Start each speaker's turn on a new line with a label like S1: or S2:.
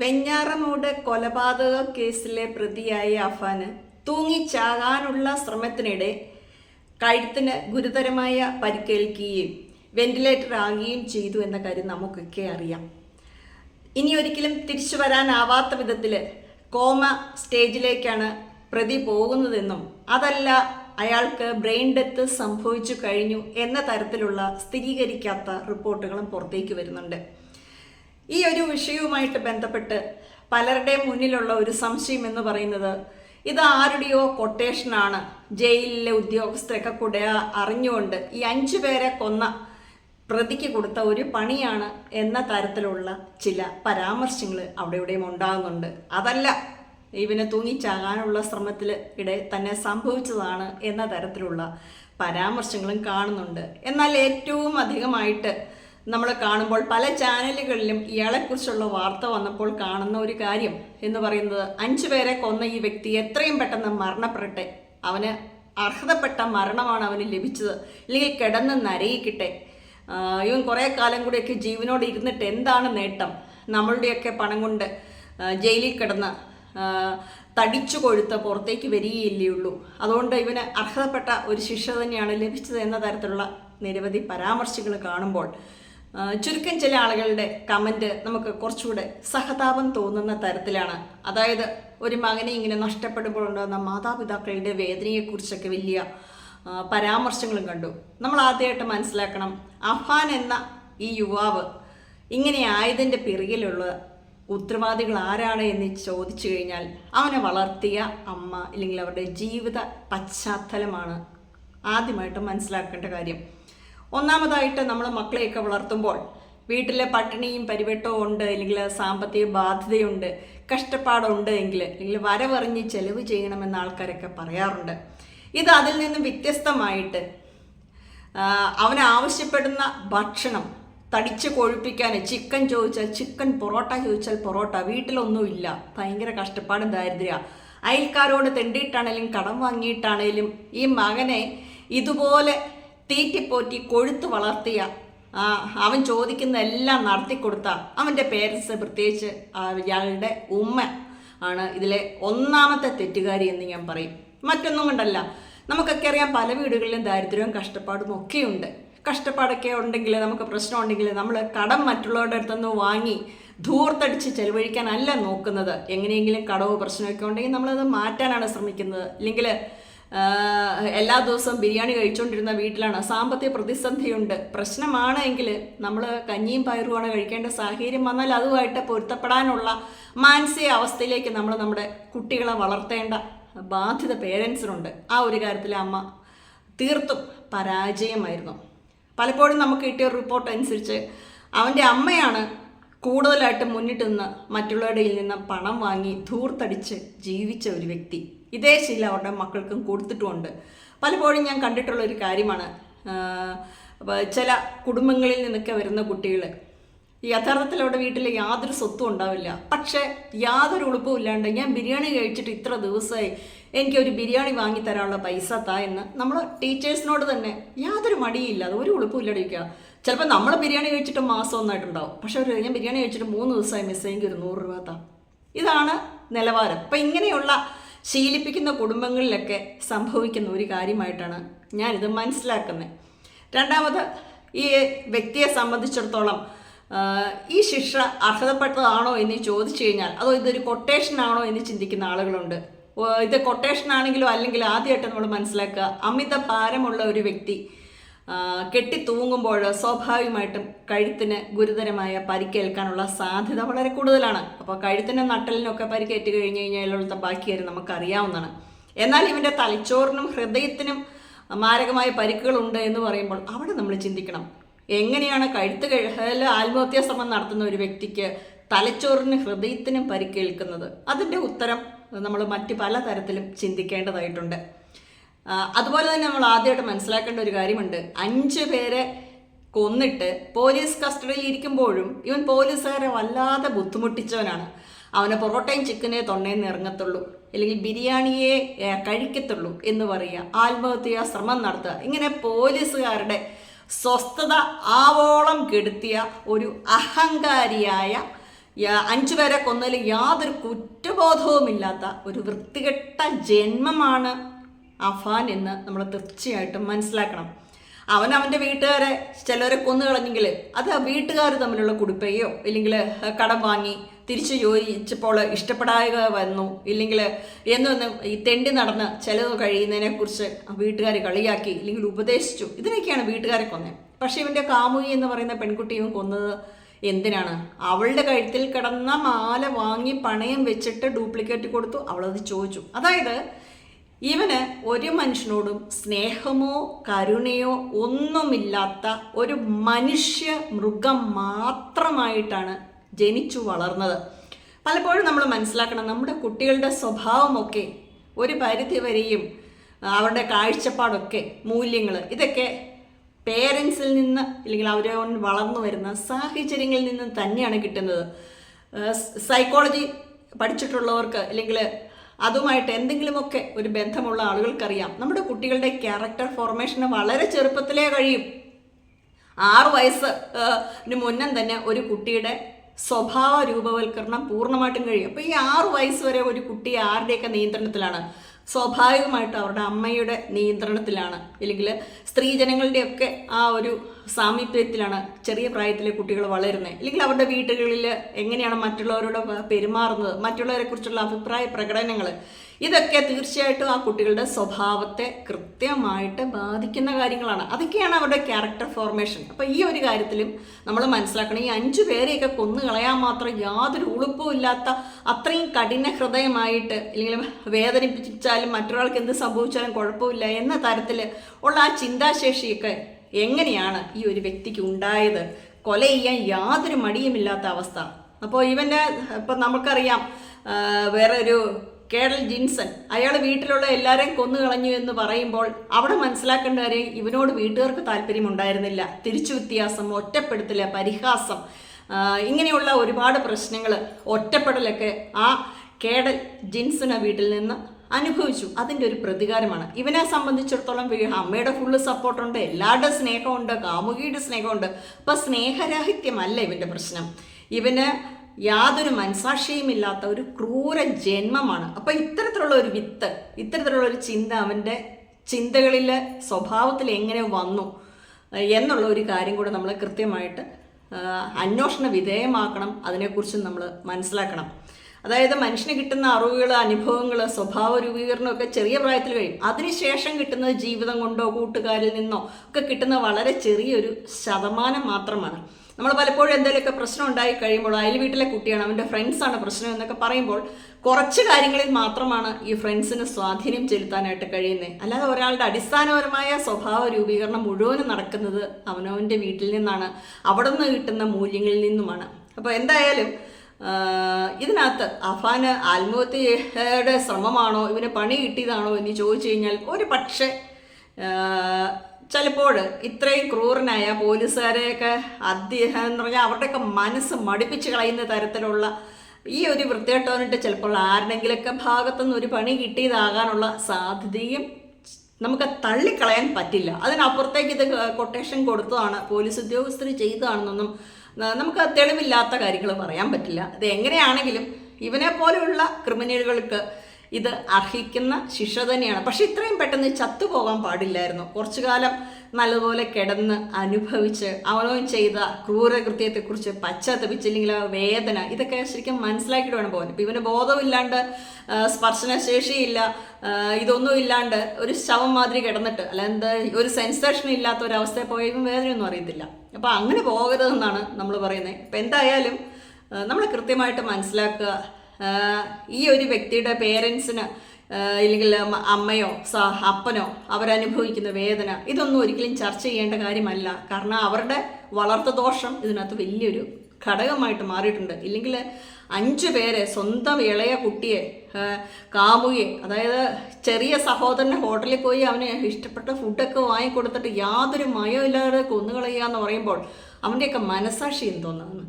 S1: വെഞ്ഞാറമൂട് കൊലപാതക കേസിലെ പ്രതിയായ അഫാന് തൂങ്ങിച്ചാകാനുള്ള ശ്രമത്തിനിടെ കഴുത്തിന് ഗുരുതരമായ പരിക്കേൽക്കുകയും വെന്റിലേറ്റർ ആകുകയും ചെയ്തു എന്ന കാര്യം നമുക്കൊക്കെ അറിയാം. ഇനി ഒരിക്കലും തിരിച്ചു വരാനാവാത്ത വിധത്തിൽ കോമ സ്റ്റേജിലേക്കാണ് പ്രതി പോകുന്നതെന്നും അതല്ല അയാൾക്ക് ബ്രെയിൻ ഡെത്ത് സംഭവിച്ചു കഴിഞ്ഞു എന്ന തരത്തിലുള്ള സ്ഥിരീകരിക്കാത്ത റിപ്പോർട്ടുകളും പുറത്തേക്ക് വരുന്നുണ്ട്. ഈ ഒരു വിഷയവുമായിട്ട് ബന്ധപ്പെട്ട് പലരുടെയും മുന്നിലുള്ള ഒരു സംശയം എന്ന് പറയുന്നത് ഇത് ആരുടെയോ കൊട്ടേഷനാണ് ജയിലിലെ ഉദ്യോഗസ്ഥരൊക്കെ കൂടെ അറിഞ്ഞുകൊണ്ട് ഈ അഞ്ചു പേരെ കൊന്ന പ്രതിക്ക് കൊടുത്ത ഒരു പണിയാണ് എന്ന തരത്തിലുള്ള ചില പരാമർശങ്ങൾ അവിടെ ഇവിടെയും ഉണ്ടാകുന്നുണ്ട്. അതല്ല ഇവനെ തൂങ്ങിച്ചാകാനുള്ള ശ്രമത്തിൽ ഇടെ തന്നെ സംഭവിച്ചതാണ് എന്ന തരത്തിലുള്ള പരാമർശങ്ങളും കാണുന്നുണ്ട്. എന്നാൽ ഏറ്റവും അധികമായിട്ട് നമ്മൾ കാണുമ്പോൾ പല ചാനലുകളിലും ഇയാളെക്കുറിച്ചുള്ള വാർത്ത വന്നപ്പോൾ കാണുന്ന ഒരു കാര്യം എന്ന് പറയുന്നത് അഞ്ചു പേരെ കൊന്ന ഈ വ്യക്തി എത്രയും പെട്ടെന്ന് മരണപ്പെടട്ടെ. അവന് അർഹതപ്പെട്ട മരണമാണ് അവന് ലഭിച്ചത്. അല്ലെങ്കിൽ കിടന്ന് നരയിക്കട്ടെ ഇവൻ കുറേ കാലം കൂടിയൊക്കെ ജീവനോട് ഇരുന്നിട്ട് എന്താണ് നേട്ടം? നമ്മളുടെയൊക്കെ പണം കൊണ്ട് ജയിലിൽ കിടന്ന് തടിച്ചു കൊഴുത്ത് പുറത്തേക്ക് വരികയില്ലേ ഉള്ളൂ. അതുകൊണ്ട് ഇവന് അർഹതപ്പെട്ട ഒരു ശിക്ഷ തന്നെയാണ് ലഭിച്ചത് എന്ന തരത്തിലുള്ള നിരവധി പരാമർശങ്ങൾ കാണുമ്പോൾ ചുരുക്കം ചില ആളുകളുടെ കമന്റ് നമുക്ക് കുറച്ചുകൂടെ സഹതാപം തോന്നുന്ന തരത്തിലാണ്. അതായത് ഒരു മകനെ ഇങ്ങനെ നഷ്ടപ്പെടുമ്പോൾ ഉണ്ടാകുന്ന മാതാപിതാക്കളുടെ വേദനയെക്കുറിച്ചൊക്കെ വലിയ പരാമർശങ്ങളും കണ്ടു. നമ്മൾ ആദ്യമായിട്ട് മനസ്സിലാക്കണം അഫാൻ എന്ന ഈ യുവാവ് ഇങ്ങനെ ആയതിന്റെ പിറകിലുള്ള ഉത്തരവാദികൾ ആരാണ് എന്ന് ചോദിച്ചു കഴിഞ്ഞാൽ അവനെ വളർത്തിയ അമ്മ അല്ലെങ്കിൽ അവരുടെ ജീവിത പശ്ചാത്തലമാണ് ആദ്യമായിട്ട് മനസ്സിലാക്കേണ്ട കാര്യം. ഒന്നാമതായിട്ട് നമ്മൾ മക്കളെയൊക്കെ വളർത്തുമ്പോൾ വീട്ടിലെ പട്ടിണിയും പരിവട്ടവും ഉണ്ട് അല്ലെങ്കിൽ സാമ്പത്തിക ബാധ്യതയുണ്ട് കഷ്ടപ്പാടുണ്ട് എങ്കിൽ അല്ലെങ്കിൽ വരവറിഞ്ഞ് ചെലവ് ചെയ്യണമെന്ന് ആൾക്കാരൊക്കെ പറയാറുണ്ട്. ഇത് അതിൽ നിന്നും വ്യത്യസ്തമായിട്ട് അവൻ ആവശ്യപ്പെടുന്ന ഭക്ഷണം തടിച്ച് കൊഴുപ്പിക്കാൻ ചിക്കൻ ചോദിച്ചാൽ ചിക്കൻ പൊറോട്ട ചോദിച്ചാൽ പൊറോട്ട വീട്ടിലൊന്നുമില്ല ഭയങ്കര കഷ്ടപ്പാടും ദാരിദ്ര്യ. അയൽക്കാരോട് തെണ്ടിയിട്ടാണേലും കടം വാങ്ങിയിട്ടാണേലും ഈ മകനെ ഇതുപോലെ തീറ്റിപ്പോറ്റി കൊഴുത്തു വളർത്തിയ അവൻ ചോദിക്കുന്ന എല്ലാം നടത്തി കൊടുത്ത അവന്റെ പേരൻസ് പ്രത്യേകിച്ച് ഇയാളുടെ ഉമ്മ ആണ് ഇതിലെ ഒന്നാമത്തെ തെറ്റുകാരി എന്ന് ഞാൻ പറയും. മറ്റൊന്നും കൊണ്ടല്ല. നമുക്കൊക്കെ അറിയാം പല വീടുകളിലും ദാരിദ്ര്യവും കഷ്ടപ്പാടും ഒക്കെ ഉണ്ട് കഷ്ടപ്പാടൊക്കെ ഉണ്ടെങ്കിൽ നമുക്ക് പ്രശ്നം ഉണ്ടെങ്കിൽ നമ്മൾ കടം മറ്റുള്ളവരുടെ അടുത്തുനിന്ന് വാങ്ങി ധൂർത്തടിച്ച് ചെലവഴിക്കാനല്ല നോക്കുന്നത്. എങ്ങനെയെങ്കിലും കടവോ പ്രശ്നമൊക്കെ ഉണ്ടെങ്കിൽ നമ്മളത് മാറ്റാനാണ് ശ്രമിക്കുന്നത്. ഇല്ലെങ്കിൽ എല്ലാ ദിവസവും ബിരിയാണി കഴിച്ചുകൊണ്ടിരുന്ന വീട്ടിലാണ്. സാമ്പത്തിക പ്രതിസന്ധിയുണ്ട്. പ്രശ്നമാണ് എങ്കിൽ നമ്മൾ കഞ്ഞിയും പയറുമാണ് കഴിക്കേണ്ട സാഹചര്യം വന്നാൽ അതുമായിട്ട് പൊരുത്തപ്പെടാനുള്ള മാനസിക അവസ്ഥയിലേക്ക് നമ്മൾ നമ്മുടെ കുട്ടികളെ വളർത്തേണ്ട ബാധ്യത പേരൻസിനുണ്ട്. ആ ഒരു കാര്യത്തിൽ അമ്മ തീർത്തും പരാജയമായിരുന്നു. പലപ്പോഴും നമുക്ക് കിട്ടിയ റിപ്പോർട്ട് അനുസരിച്ച് അവന്റെ അമ്മയാണ് കൂടുതലായിട്ട് മുന്നിട്ട് നിന്ന് മറ്റുള്ളവരുടെ നിന്ന് പണം വാങ്ങി ധൂർത്തടിച്ച് ജീവിച്ച ഒരു വ്യക്തി. ഇതേ ശീലം അവരുടെ മക്കൾക്കും കൊടുത്തിട്ടുമുണ്ട്. പലപ്പോഴും ഞാൻ കണ്ടിട്ടുള്ള ഒരു കാര്യമാണ് ചില കുടുംബങ്ങളിൽ നിന്നൊക്കെ വരുന്ന കുട്ടികൾ യഥാർത്ഥത്തിൽ അവിടെ വീട്ടിൽ യാതൊരു സ്വത്തും ഉണ്ടാവില്ല. പക്ഷേ യാതൊരു ഉളുപ്പും ഇല്ലാണ്ട് ഞാൻ ബിരിയാണി കഴിച്ചിട്ട് ഇത്ര ദിവസമായി എനിക്കൊരു ബിരിയാണി വാങ്ങി തരാനുള്ള പൈസ താ എന്ന് നമ്മൾ ടീച്ചേഴ്സിനോട് തന്നെ യാതൊരു മടിയില്ല. അത് ഒരു ഉളുപ്പും ഇല്ലടിക്കുക ചിലപ്പോൾ നമ്മൾ ബിരിയാണി കഴിച്ചിട്ട് മാസം ഒന്നായിട്ടുണ്ടാവും. പക്ഷെ ഒരു ഞാൻ ബിരിയാണി കഴിച്ചിട്ട് മൂന്ന് ദിവസമായി മിസ് ഒരു നൂറ് രൂപ താ. ഇതാണ് നിലവാരം. അപ്പം ഇങ്ങനെയുള്ള ശീലിപ്പിക്കുന്ന കുടുംബങ്ങളിലൊക്കെ സംഭവിക്കുന്ന ഒരു കാര്യമായിട്ടാണ് ഞാനിത് മനസ്സിലാക്കുന്നത്. രണ്ടാമത് ഈ വ്യക്തിയെ സംബന്ധിച്ചിടത്തോളം ഈ ശിക്ഷ അർഹതപ്പെട്ടതാണോ എന്ന് ചോദിച്ചു കഴിഞ്ഞാൽ അതോ ഇതൊരു കൊട്ടേഷൻ ആണോ എന്ന് ചിന്തിക്കുന്ന ആളുകളുണ്ട്. ഇത് കൊട്ടേഷൻ ആണെങ്കിലോ അല്ലെങ്കിൽ ആദ്യമായിട്ട് നമ്മൾ മനസ്സിലാക്കുക. അമിത ഭാരമുള്ള ഒരു വ്യക്തി കെട്ടി തൂങ്ങുമ്പോൾ സ്വാഭാവികമായിട്ടും കഴുത്തിന് ഗുരുതരമായ പരിക്കേൽക്കാനുള്ള സാധ്യത വളരെ കൂടുതലാണ്. അപ്പോൾ കഴുത്തിനും നട്ടലിനൊക്കെ പരിക്കേറ്റ് കഴിഞ്ഞ് കഴിഞ്ഞാലുള്ള ബാക്കി കാര്യം നമുക്കറിയാവുന്നതാണ്. എന്നാൽ ഇവന്റെ തലച്ചോറിനും ഹൃദയത്തിനും മാരകമായ പരിക്കുകളുണ്ട് എന്ന് പറയുമ്പോൾ അവിടെ നമ്മൾ ചിന്തിക്കണം. എങ്ങനെയാണ് കഴുത്ത് കഴിയാൽ ആത്മഹത്യാ ശ്രമം നടത്തുന്ന ഒരു വ്യക്തിക്ക് തലച്ചോറിന് ഹൃദയത്തിനും പരിക്കേൽക്കുന്നത്? അതിന്റെ ഉത്തരം നമ്മൾ മറ്റ് പല തരത്തിലും ചിന്തിക്കേണ്ടതായിട്ടുണ്ട്. അതുപോലെ തന്നെ നമ്മൾ ആദ്യമായിട്ട് മനസ്സിലാക്കേണ്ട ഒരു കാര്യമുണ്ട്. അഞ്ച് പേരെ കൊന്നിട്ട് പോലീസ് കസ്റ്റഡിയിൽ ഇരിക്കുമ്പോഴും ഇവൻ പോലീസുകാരെ വല്ലാതെ ബുദ്ധിമുട്ടിച്ചവനാണ്. അവനെ പൊറോട്ടയും ചിക്കനെ തൊണ്ടയിൽ നിന്ന് ഇറങ്ങത്തുള്ളൂ. അല്ലെങ്കിൽ ബിരിയാണിയെ കഴിക്കത്തുള്ളൂ എന്ന് പറയുക. ആത്മഹത്യാ ശ്രമം നടത്തുക. ഇങ്ങനെ പോലീസുകാരുടെ സ്വസ്ഥത ആവോളം കെടുത്തിയ ഒരു അഹങ്കാരിയായ അഞ്ചു പേരെ കൊന്നതിൽ യാതൊരു കുറ്റബോധവുമില്ലാത്ത ഒരു വൃത്തികെട്ട ജന്മമാണ് അഫാൻ എന്ന് നമ്മൾ തീർച്ചയായിട്ടും മനസ്സിലാക്കണം. അവൻ അവന്റെ വീട്ടുകാരെ ചിലരെ കൊന്നു കളഞ്ഞെങ്കിൽ അത് വീട്ടുകാർ തമ്മിലുള്ള കുടിപ്പയോ ഇല്ലെങ്കിൽ കടം വാങ്ങി തിരിച്ചു ചോദിച്ചപ്പോൾ ഇഷ്ടപ്പെടാതെ വന്നു ഇല്ലെങ്കിൽ എന്നൊന്ന് ഈ തെണ്ടി നടന്ന് ചിലവ് കഴിയുന്നതിനെക്കുറിച്ച് വീട്ടുകാർ കളിയാക്കി ഇല്ലെങ്കിൽ ഉപദേശിച്ചു. ഇതിനൊക്കെയാണ് വീട്ടുകാരെ കൊന്നത്. പക്ഷേ ഇവന്റെ കാമുകി എന്ന് പറയുന്ന പെൺകുട്ടി കൊന്നത് എന്തിനാണ്? അവളുടെ കഴുത്തിൽ കിടന്ന മാല വാങ്ങി പണയം വെച്ചിട്ട് ഡ്യൂപ്ലിക്കേറ്റ് കൊടുത്തു. അവളത് ചോദിച്ചു. അതായത് ഇവന് ഒരു മനുഷ്യനോടും സ്നേഹമോ കരുണയോ ഒന്നുമില്ലാത്ത ഒരു മനുഷ്യ മൃഗം മാത്രമായിട്ടാണ് ജനിച്ചു വളർന്നത്. പലപ്പോഴും നമ്മൾ മനസ്സിലാക്കണം നമ്മുടെ കുട്ടികളുടെ സ്വഭാവമൊക്കെ ഒരു പരിധി വരെയും അവരുടെ കാഴ്ചപ്പാടൊക്കെ മൂല്യങ്ങൾ ഇതൊക്കെ പേരൻസിൽ നിന്ന് അല്ലെങ്കിൽ അവരെ വളർന്നു വരുന്ന സാഹചര്യങ്ങളിൽ നിന്ന് തന്നെയാണ് കിട്ടുന്നത്. സൈക്കോളജി പഠിച്ചിട്ടുള്ളവർക്ക് അല്ലെങ്കിൽ അതുമായിട്ട് എന്തെങ്കിലുമൊക്കെ ഒരു ബന്ധമുള്ള ആളുകൾക്കറിയാം. നമ്മുടെ കുട്ടികളുടെ ക്യാരക്ടർ ഫോർമേഷന് വളരെ ചെറുപ്പത്തിലേ കഴിയും. ആറ് വയസ്സിന് മുന്നം തന്നെ ഒരു കുട്ടിയുടെ സ്വഭാവ രൂപവൽക്കരണം പൂർണമായിട്ടും കഴിയും. അപ്പോൾ ഈ ആറ് വയസ്സ് വരെ ഒരു കുട്ടി ആരുടെയൊക്കെ നിയന്ത്രണത്തിലാണ്? സ്വാഭാവികമായിട്ടും അവരുടെ അമ്മയുടെ നിയന്ത്രണത്തിലാണ്. അല്ലെങ്കിൽ സ്ത്രീജനങ്ങളുടെയൊക്കെ ആ ഒരു സാമീപ്യത്തിലാണ് ചെറിയ പ്രായത്തിലെ കുട്ടികൾ വളരുന്നത്. അല്ലെങ്കിൽ അവരുടെ വീടുകളിൽ എങ്ങനെയാണ് മറ്റുള്ളവരോട് പെരുമാറുന്നത്? മറ്റുള്ളവരെ കുറിച്ചുള്ള അഭിപ്രായ പ്രകടനങ്ങൾ ഇതൊക്കെ തീർച്ചയായിട്ടും ആ കുട്ടികളുടെ സ്വഭാവത്തെ കൃത്യമായിട്ട് ബാധിക്കുന്ന കാര്യങ്ങളാണ്. അതൊക്കെയാണ് അവരുടെ ക്യാരക്ടർ ഫോർമേഷൻ അപ്പോൾ ഈ ഒരു കാര്യത്തിലും നമ്മൾ മനസ്സിലാക്കണം ഈ അഞ്ചു പേരെയൊക്കെ കൊന്നു കളയാൻ മാത്രം യാതൊരു ഉളുപ്പും ഇല്ലാത്ത അത്രയും കഠിന ഹൃദയമായിട്ട് അല്ലെങ്കിൽ വേദനിപ്പിച്ചാലും മറ്റൊരാൾക്ക് എന്ത് സംഭവിച്ചാലും കുഴപ്പമില്ല എന്ന തരത്തിൽ ഉള്ള ആ ചിന്താശേഷിയൊക്കെ എങ്ങനെയാണ് ഈ ഒരു വ്യക്തിക്ക് ഉണ്ടായത്? കൊല ചെയ്യാൻ യാതൊരു മടിയുമില്ലാത്ത അവസ്ഥ. അപ്പോൾ ഇവന്റെ ഇപ്പം നമുക്കറിയാം ആ, ഒരു ജിൻസൺ. അയാൾ വീട്ടിലുള്ള എല്ലാവരെയും കൊന്നു കളഞ്ഞു എന്ന് പറയുമ്പോൾ അവിടെ മനസ്സിലാക്കേണ്ട കാര്യം ഇവനോട് വീട്ടുകാർക്ക് താല്പര്യമുണ്ടായിരുന്നില്ല. തിരിച്ചു വ്യത്യാസം ഒറ്റപ്പെടുത്തൽ പരിഹാസം ഇങ്ങനെയുള്ള ഒരുപാട് പ്രശ്നങ്ങൾ ഒറ്റപ്പെടലൊക്കെ ആ കേടൽ ജിൻസിനെ വീട്ടിൽ നിന്ന് അനുഭവിച്ചു. അതിന്റെ ഒരു പ്രതികാരമാണ്. ഇവനെ സംബന്ധിച്ചിടത്തോളം അമ്മയുടെ ഫുള്ള് സപ്പോർട്ടുണ്ട് എല്ലാവരുടെ സ്നേഹമുണ്ട് കാമുകിയുടെ സ്നേഹമുണ്ട്. അപ്പം സ്നേഹരാഹിത്യമല്ല ഇവന്റെ പ്രശ്നം. ഇവന് യാതൊരു മനസാക്ഷിയും ഇല്ലാത്ത ഒരു ക്രൂര ജന്മമാണ്. അപ്പോൾ ഇത്തരത്തിലുള്ള ഒരു വിത്ത് ഇത്തരത്തിലുള്ള ഒരു ചിന്ത അവന്റെ ചിന്തകളിലെ സ്വഭാവത്തിൽ എങ്ങനെ വന്നു എന്നുള്ള ഒരു കാര്യം കൂടെ നമ്മൾ കൃത്യമായിട്ട് അന്വേഷണ വിധേയമാക്കണം അതിനെക്കുറിച്ച് നമ്മൾ മനസ്സിലാക്കണം. അതായത് മനുഷ്യന് കിട്ടുന്ന അറിവുകൾ അനുഭവങ്ങൾ സ്വഭാവ രൂപീകരണമൊക്കെ ചെറിയ പ്രായത്തിൽ കഴിയും. അതിനുശേഷം കിട്ടുന്നത് ജീവിതം കൊണ്ടോ കൂട്ടുകാരിൽ നിന്നോ ഒക്കെ കിട്ടുന്ന വളരെ ചെറിയൊരു ശതമാനം മാത്രമാണ്. നമ്മൾ പലപ്പോഴും എന്തെങ്കിലുമൊക്കെ പ്രശ്നം ഉണ്ടായി കഴിയുമ്പോൾ അയൽ വീട്ടിലെ കുട്ടിയാണ് അവന്റെ ഫ്രണ്ട്സാണ് പ്രശ്നം എന്നൊക്കെ പറയുമ്പോൾ കുറച്ച് കാര്യങ്ങളിൽ മാത്രമാണ് ഈ ഫ്രണ്ട്സിന് സ്വാധീനം ചെലുത്താനായിട്ട് കഴിയുന്നത് അല്ലാതെ ഒരാളുടെ അടിസ്ഥാനപരമായ സ്വഭാവ രൂപീകരണം മുഴുവനും നടക്കുന്നത് അവനവന്റെ വീട്ടിൽ നിന്നാണ് അവിടെ നിന്ന് കിട്ടുന്ന മൂല്യങ്ങളിൽ നിന്നുമാണ്. അപ്പോൾ എന്തായാലും ഇതിനകത്ത് അഫാന് ആത്മഹത്യയുടെ ശ്രമമാണോ ഇവന് പണി കിട്ടിയതാണോ എന്ന് ചോദിച്ചു കഴിഞ്ഞാൽ ഒരു പക്ഷേ ചിലപ്പോൾ ഇത്രയും ക്രൂരനായ പോലീസുകാരെയൊക്കെ അദ്ദേഹം എന്ന് പറഞ്ഞാൽ അവരുടെയൊക്കെ മനസ്സ് മടിപ്പിച്ച് കളയുന്ന തരത്തിലുള്ള ഈ ഒരു വൃത്തികെട്ടവനിട്ട് ചിലപ്പോൾ ആരുടെങ്കിലൊക്കെ ഭാഗത്തുനിന്ന് ഒരു പണി കിട്ടിയതാകാനുള്ള സാധ്യതയും നമുക്ക് തള്ളിക്കളയാൻ പറ്റില്ല. അതിനപ്പുറത്തേക്ക് ഇത് കൊട്ടേഷൻ കൊടുത്തതാണ് പോലീസ് ഉദ്യോഗസ്ഥർ ചെയ്തതാണെന്നൊന്നും നമുക്ക് തെളിവില്ലാത്ത കാര്യങ്ങൾ പറയാൻ പറ്റില്ല. ഇത് എങ്ങനെയാണെങ്കിലും ഇവനെ പോലെയുള്ള ക്രിമിനലുകൾക്ക് ഇത് അർഹിക്കുന്ന ശിക്ഷ തന്നെയാണ്. പക്ഷെ ഇത്രയും പെട്ടെന്ന് ചത്തുപോകാൻ പാടില്ലായിരുന്നു. കുറച്ചു കാലം നല്ലപോലെ കിടന്ന് അനുഭവിച്ച് അവനവൻ ചെയ്ത ക്രൂരകൃത്യത്തെക്കുറിച്ച് പശ്ചാത്തപിച്ചില്ലെങ്കിൽ വേദന ഇതൊക്കെ ശരിക്കും മനസ്സിലാക്കിയിട്ട് വേണം പോകാൻ ഇപ്പം ഇവന് ബോധമില്ലാണ്ട് സ്പർശനശേഷിയില്ല ഇതൊന്നും ഇല്ലാണ്ട് ഒരു ശവം മാതിരി കിടന്നിട്ട് അല്ല എന്താ ഒരു സെൻസേഷൻ ഇല്ലാത്ത ഒരു അവസ്ഥയിൽ പോയ ഇവൻ വേദനയൊന്നും അറിയത്തില്ല. അപ്പം അങ്ങനെ പോകരുതെന്നാണ് നമ്മൾ പറയുന്നത്. ഇപ്പം എന്തായാലും നമ്മൾ കൃത്യമായിട്ട് മനസ്സിലാക്കുക. ഈ ഒരു വ്യക്തിയുടെ പേരൻസിന് ഇല്ലെങ്കിൽ അമ്മയോ സ അപ്പനോ അവരനുഭവിക്കുന്ന വേദന ഇതൊന്നും ഒരിക്കലും ചർച്ച ചെയ്യേണ്ട കാര്യമല്ല. കാരണം അവരുടെ വളർത്തു ദോഷം ഇതിനകത്ത് വലിയൊരു ഘടകമായിട്ട് മാറിയിട്ടുണ്ട്. ഇല്ലെങ്കിൽ അഞ്ചു പേരെ സ്വന്തം ഇളയ കുട്ടിയെ കാമുകയെ അതായത് ചെറിയ സഹോദരന്റെ ഹോട്ടലിൽ പോയി അവന് ഇഷ്ടപ്പെട്ട ഫുഡൊക്കെ വാങ്ങിക്കൊടുത്തിട്ട് യാതൊരു മയമില്ലാതെ കൊന്നുകളയുക എന്ന് പറയുമ്പോൾ അവന്റെയൊക്കെ മനസാക്ഷി എന്തോന്നാണ്